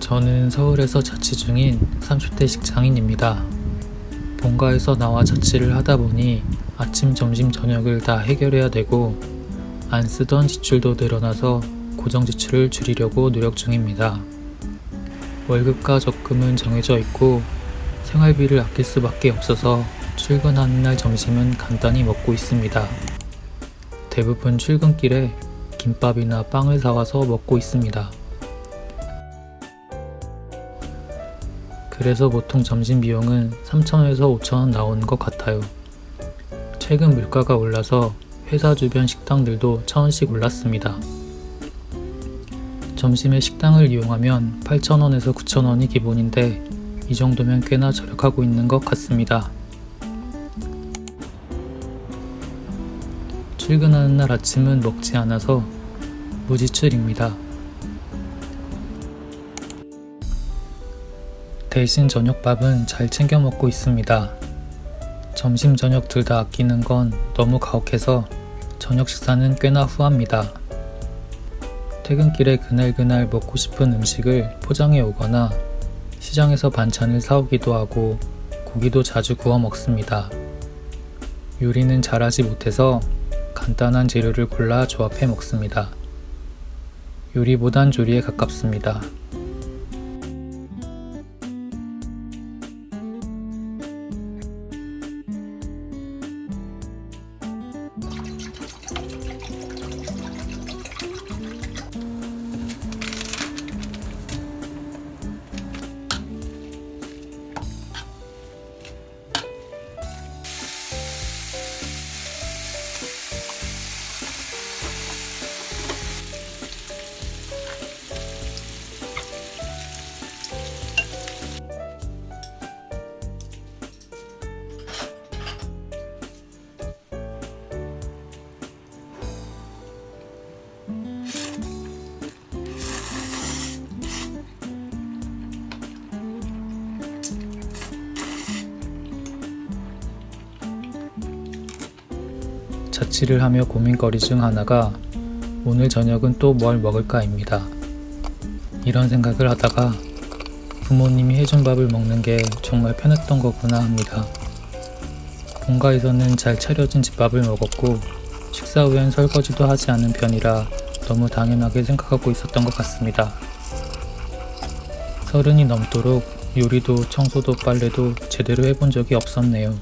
저는 서울에서 자취 중인 30대 직장인입니다. 본가에서 나와 자취를 하다 보니 아침, 점심, 저녁을 다 해결해야 되고 안 쓰던 지출도 늘어나서 고정 지출을 줄이려고 노력 중입니다. 월급과 적금은 정해져 있고 생활비를 아낄 수밖에 없어서 출근하는 날 점심은 간단히 먹고 있습니다. 대부분 출근길에 김밥이나 빵을 사와서 먹고 있습니다. 그래서 보통 점심 비용은 3,000원에서 5,000원 나오는 것 같아요. 최근 물가가 올라서 회사 주변 식당들도 1,000원씩 올랐습니다. 점심에 식당을 이용하면 8,000원에서 9,000원이 기본인데 이 정도면 꽤나 절약하고 있는 것 같습니다. 출근하는 날 아침은 먹지 않아서 무지출입니다. 대신 저녁밥은 잘 챙겨 먹고 있습니다. 점심 저녁 둘 다 아끼는 건 너무 가혹해서 저녁 식사는 꽤나 후합니다. 퇴근길에 그날그날 먹고 싶은 음식을 포장해 오거나 시장에서 반찬을 사오기도 하고 고기도 자주 구워 먹습니다. 요리는 잘하지 못해서 간단한 재료를 골라 조합해 먹습니다. 요리보단 조리에 가깝습니다. 자취를 하며 고민거리 중 하나가 오늘 저녁은 또 뭘 먹을까입니다. 이런 생각을 하다가 부모님이 해준 밥을 먹는 게 정말 편했던 거구나 합니다. 본가에서는 잘 차려진 집밥을 먹었고 식사 후엔 설거지도 하지 않은 편이라 너무 당연하게 생각하고 있었던 것 같습니다. 서른이 넘도록 요리도 청소도 빨래도 제대로 해본 적이 없었네요.